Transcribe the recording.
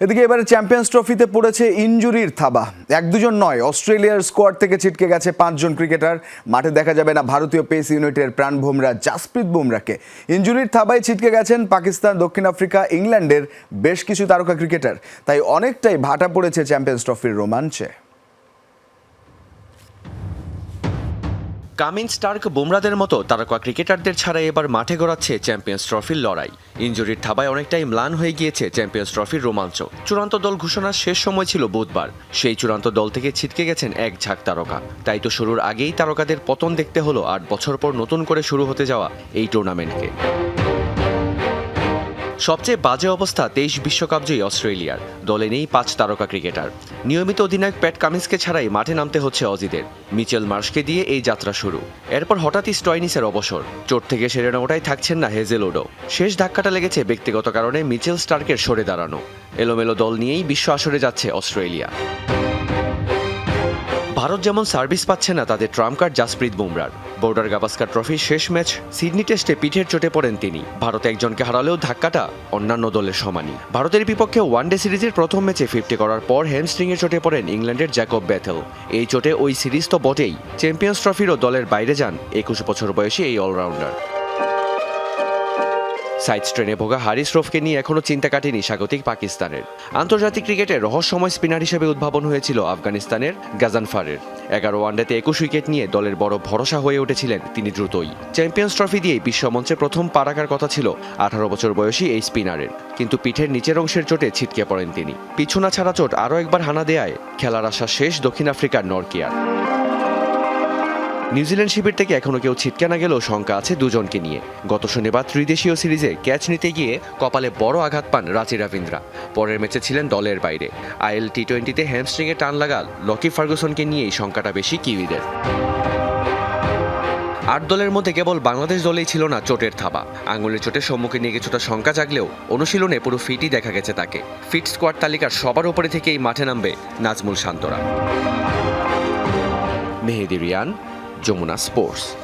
এদিকে এবারে চ্যাম্পিয়ন্স ট্রফিতে পড়েছে ইঞ্জুরির থাবা। এক দুজন নয়, অস্ট্রেলিয়ার স্কোয়াড থেকে ছিটকে গেছে পাঁচজন ক্রিকেটার। মাঠে দেখা যাবে না ভারতীয় পেস ইউনিটের প্রাণ ভোমরা জাসপ্রীত বুমরাকে। ইঞ্জুরির থাবায় ছিটকে গেছেন পাকিস্তান, দক্ষিণ আফ্রিকা, ইংল্যান্ডের বেশ কিছু তারকা ক্রিকেটার। তাই অনেকটাই ভাটা পড়েছে চ্যাম্পিয়ন্স ট্রফির রোমাঞ্চে। কামিন স্টার্ক বুমরাদের মতো তারকা ক্রিকেটারদের ছাড়া এবার মাঠে গড়াচ্ছে চ্যাম্পিয়ন্স ট্রফির লড়াই। ইঞ্জুরির থাবায় অনেকটাই ম্লান হয়ে গিয়েছে চ্যাম্পিয়ন্স ট্রফির রোমাঞ্চ। চূড়ান্ত দল ঘোষণার শেষ সময় ছিল বুধবার। সেই চূড়ান্ত দল থেকে ছিটকে গেছেন এক ঝাঁক তারকা। তাই তো শুরুর আগেই তারকাদের পতন দেখতে হলো আট বছর পর নতুন করে শুরু হতে যাওয়া এই টুর্নামেন্টকে সবচেয়ে বাজে অবস্থা তেইশ বিশ্বকাপ জয়ী অস্ট্রেলিয়ার। দলে নেই পাঁচ তারকা ক্রিকেটার। নিয়মিত অধিনায়ক প্যাট কামিন্সকে ছাড়াই মাঠে নামতে হচ্ছে অজিদের মিচেল মার্শকে দিয়ে এই যাত্রা শুরু। এরপর হঠাৎই স্টয়নিসের অবসর। চোট থেকে সেরে নেওয়াটাই থাকছেন না হেজেলোডো। শেষ ধাক্কাটা লেগেছে ব্যক্তিগত কারণে মিচেল স্টার্কের সরে দাঁড়ানো। এলোমেলো দল নিয়েই বিশ্ব আসরে যাচ্ছে অস্ট্রেলিয়া। ভারত যেমন সার্ভিস পাচ্ছে না তাদের ট্রাম্প কার্ড জাসপ্রীত বুমরার। বোর্ডার গাভাস্কার ট্রফির শেষ ম্যাচ সিডনি টেস্টে পিঠের চোটে পড়েন তিনি। ভারত একজনকে হারালেও ধাক্কাটা অন্যান্য দলের সমানই। ভারতের বিপক্ষে ওয়ানডে সিরিজের প্রথম ম্যাচে ফিফটি করার পর হ্যামস্ট্রিংয়ে চোটে পড়েন ইংল্যান্ডের জ্যাকব ব্যাথেল এই চোটে ওই সিরিজ তো বটেই। চ্যাম্পিয়ন্স ট্রফিরও দলের বাইরে যান একুশ বছর বয়সী এই অলরাউন্ডার। সাইড স্ট্রেনে ভোগা হারিস রফকে নিয়ে এখনও চিন্তা কাটেনি স্বাগতিক পাকিস্তানের। আন্তর্জাতিক ক্রিকেটে রহস্যময় স্পিনার হিসেবে উদ্ভাবন হয়েছিল আফগানিস্তানের গাজানফারের এগারো ওয়ানডেতে একুশ উইকেট নিয়ে দলের বড় ভরসা হয়ে উঠেছিলেন তিনি দ্রুতই। চ্যাম্পিয়ন্স ট্রফি দিয়েই বিশ্বমঞ্চে প্রথম পা রাখার কথা ছিল আঠারো বছর বয়সী এই স্পিনারের। কিন্তু পিঠের নিচের অংশের চোটে ছিটকে পড়েন তিনি। পিছুনা ছাড়া চোট আরও একবার হানা দেয়ায় খেলার আসা শেষ দক্ষিণ আফ্রিকার নরকিয়ার। নিউজিল্যান্ড শিবির থেকে এখনও কেউ ছিটকে না গেলেও শঙ্কা আছে দুজনকে নিয়ে। গত শনিবার ত্রিদেশীয় সিরিজে ক্যাচ নিতে গিয়ে কপালে বড় আঘাত পান রাচি রাবিন্দ্রা পরের ম্যাচে ছিলেন দলের বাইরে। আইএল টি টোয়েন্টিতে হ্যামস্ট্রিংয়ে টান লাগাল লকি ফার্গুসনকে নিয়েই শঙ্কাটা বেশি কিউইদের। আট দলের মধ্যে কেবল বাংলাদেশ দলেই ছিল না চোটের থাবা। আঙুলের চোটের সম্মুখে নিয়ে কিছুটা শঙ্কা জাগলেও অনুশীলনে পুরো ফিটই দেখা গেছে তাকে। ফিট স্কোয়াড তালিকার সবার উপরে থেকেই মাঠে নামবে নাজমুল শান্তরা। মেহেদি রিয়ান যমুনা স্পোর্টস